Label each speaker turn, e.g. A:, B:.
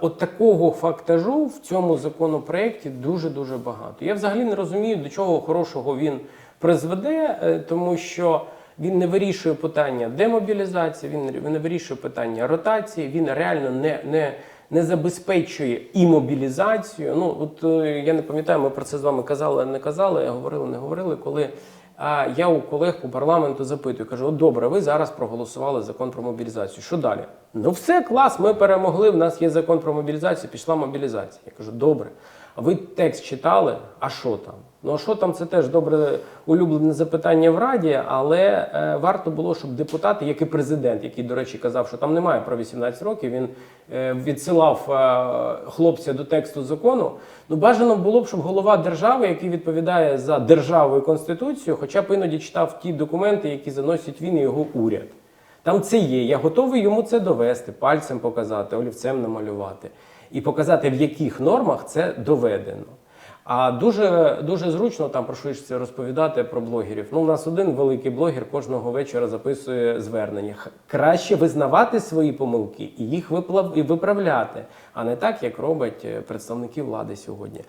A: от такого фактажу в цьому законопроєкті дуже дуже багато. Я взагалі не розумію, до чого хорошого він призведе, е, тому що він не вирішує питання демобілізації, він не- не вирішує питання ротації, він реально не, не, не забезпечує і мобілізацію. Ну от е, я не пам'ятаю, ми про це з вами казали, не казали, говорили, не говорили, коли. А я у колег по парламенту запитую, кажу: от добре, ви зараз проголосували закон про мобілізацію. Що далі? Ну все, клас, ми перемогли. В нас є закон про мобілізацію, пішла мобілізація. Я кажу, добре. А ви текст читали? А що там? Ну що там? Це теж добре улюблене запитання в Раді, але е, варто було, щоб депутати, як і президент, який, до речі, казав, що там немає про 18 років, він е, відсилав е, хлопця до тексту закону. Ну бажано було б, щоб голова держави, який відповідає за державу і конституцію, хоча б іноді читав ті документи, які заносить він і його уряд. Там це є. Я готовий йому це довести, пальцем показати, олівцем намалювати і показати, в яких нормах це доведено. А дуже дуже зручно там про що це розповідати про блогерів. Ну, у нас один великий блогер кожного вечора записує звернення. Краще визнавати свої помилки і їх виправляти, а не так, як роблять е, представники влади сьогодні.